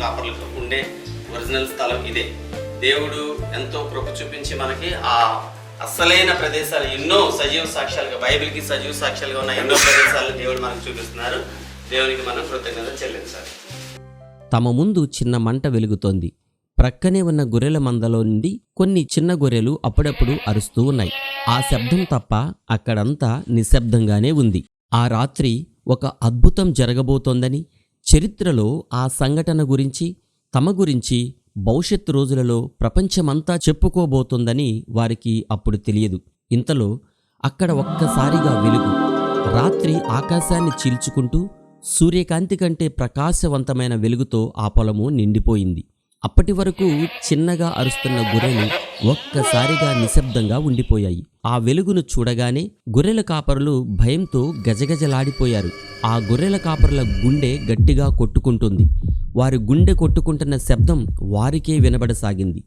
కాపర్లకు ఉండే ఒరిజినల్ స్థలం ఇదే. దేవుడు ఎంతో కృప చూపించి మనకి ఆ అసలైన ప్రదేశాలు ఎన్నో సజీవ సాక్ష్యాలుగా బైబిల్కి సజీవ సాక్ష్యాలుగా ఉన్న ఎన్నో ప్రదేశాలు దేవుడు మనకు చూపిస్తున్నారు. దేవునికి మనం కృతజ్ఞత చెల్లించాలి. తమ ముందు చిన్న మంట వెలుగుతోంది. ప్రక్కనే ఉన్న గొర్రెల మందలో నుండి కొన్ని చిన్న గొర్రెలు అప్పుడప్పుడు అరుస్తూ ఉన్నాయి. ఆ శబ్దం తప్ప అక్కడంతా నిశ్శబ్దంగానే ఉంది. ఆ రాత్రి ఒక అద్భుతం జరగబోతోందని చరిత్రలో ఆ సంఘటన గురించి తమ గురించి భవిష్యత్తు రోజులలో ప్రపంచమంతా చెప్పుకోబోతోందని వారికి అప్పుడు తెలియదు. ఇంతలో అక్కడ ఒక్కసారిగా వెలుగు. రాత్రి ఆకాశాన్ని చీల్చుకుంటూ సూర్యకాంతి కంటే ప్రకాశవంతమైన వెలుగుతో ఆ పొలము నిండిపోయింది. అప్పటి వరకు చిన్నగా అరుస్తున్న గొర్రెలు ఒక్కసారిగా నిశ్శబ్దంగా ఉండిపోయాయి. ఆ వెలుగును చూడగానే గొర్రెల కాపరులు భయంతో గజగజలాడిపోయారు. ఆ గొర్రెల కాపరుల గుండె గట్టిగా కొట్టుకుంటుంది. వారి గుండె కొట్టుకుంటున్న శబ్దం వారికే వినబడసాగింది.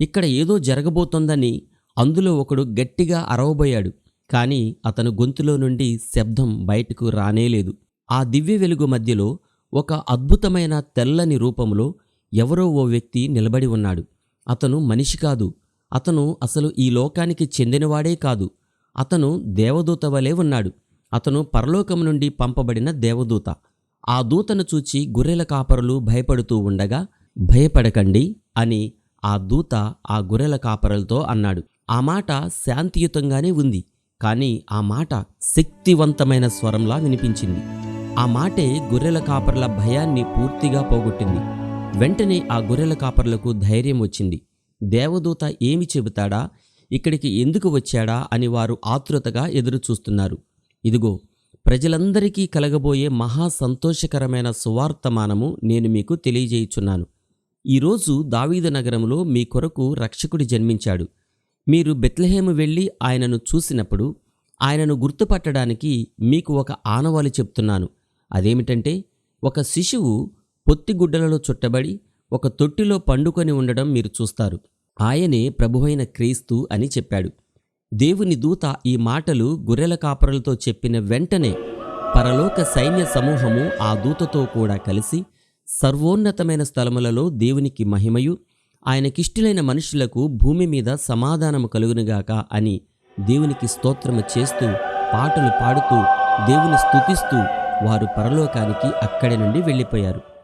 ఇక్కడ ఏదో జరగబోతోందని అందులో ఒకడు గట్టిగా అరవబోయాడు. కానీ అతను గొంతులో నుండి శబ్దం బయటకు రానేలేదు ఆ దివ్య వెలుగు మధ్యలో ఒక అద్భుతమైన తెల్లని రూపంలో ఎవరో ఓ వ్యక్తి నిలబడి ఉన్నాడు. అతను మనిషి కాదు. అతను అసలు ఈ లోకానికి చెందినవాడే కాదు. అతను దేవదూత వలె ఉన్నాడు. అతను పరలోకం నుండి పంపబడిన దేవదూత. ఆ దూతను చూచి గొర్రెల కాపరులు భయపడుతూ ఉండగా భయపడకండి అని ఆ దూత ఆ గొర్రెల కాపరులతో అన్నాడు. ఆ మాట శాంతియుతంగానే ఉంది. కానీ ఆ మాట శక్తివంతమైన స్వరంలా వినిపించింది. ఆ మాటే గొర్రెల కాపర్ల భయాన్ని పూర్తిగా పోగొట్టింది. వెంటనే ఆ గొర్రెల కాపర్లకు ధైర్యం వచ్చింది. దేవదూత ఏమి చెబుతాడా? ఇక్కడికి ఎందుకు వచ్చాడా? అని వారు ఆతృతగా ఎదురు చూస్తున్నారు ఇదిగో ప్రజలందరికీ కలగబోయే మహా సంతోషకరమైన సువార్తమానము నేను మీకు తెలియజేయుచున్నాను. ఈరోజు దావీదు నగరంలో మీ కొరకు రక్షకుడి జన్మించాడు. మీరు బెత్లహేము వెళ్ళి ఆయనను చూసినప్పుడు ఆయనను గుర్తుపట్టడానికి మీకు ఒక ఆనవాలు చెప్తున్నాను. అదేమిటంటే ఒక శిశువు పొత్తిగుడ్డలలో చుట్టబడి ఒక తొట్టిలో పండుకొని ఉండడం మీరు చూస్తారు. ఆయనే ప్రభువైన క్రీస్తు అని చెప్పాడు. దేవుని దూత ఈ మాటలు గొర్రెల కాపరులతో చెప్పిన వెంటనే పరలోక సైన్య సమూహము ఆ దూతతో కూడా కలిసి సర్వోన్నతమైన స్థలములలో దేవునికి మహిమయు ఆయనకిష్టులైన మనుషులకు భూమి మీద సమాధానము కలుగునుగాక అని దేవునికి స్తోత్రము చేస్తూ పాటలు పాడుతూ దేవుని స్తుతిస్తూ వారు పరలోకానికి అక్కడి నుండి వెళ్ళిపోయారు.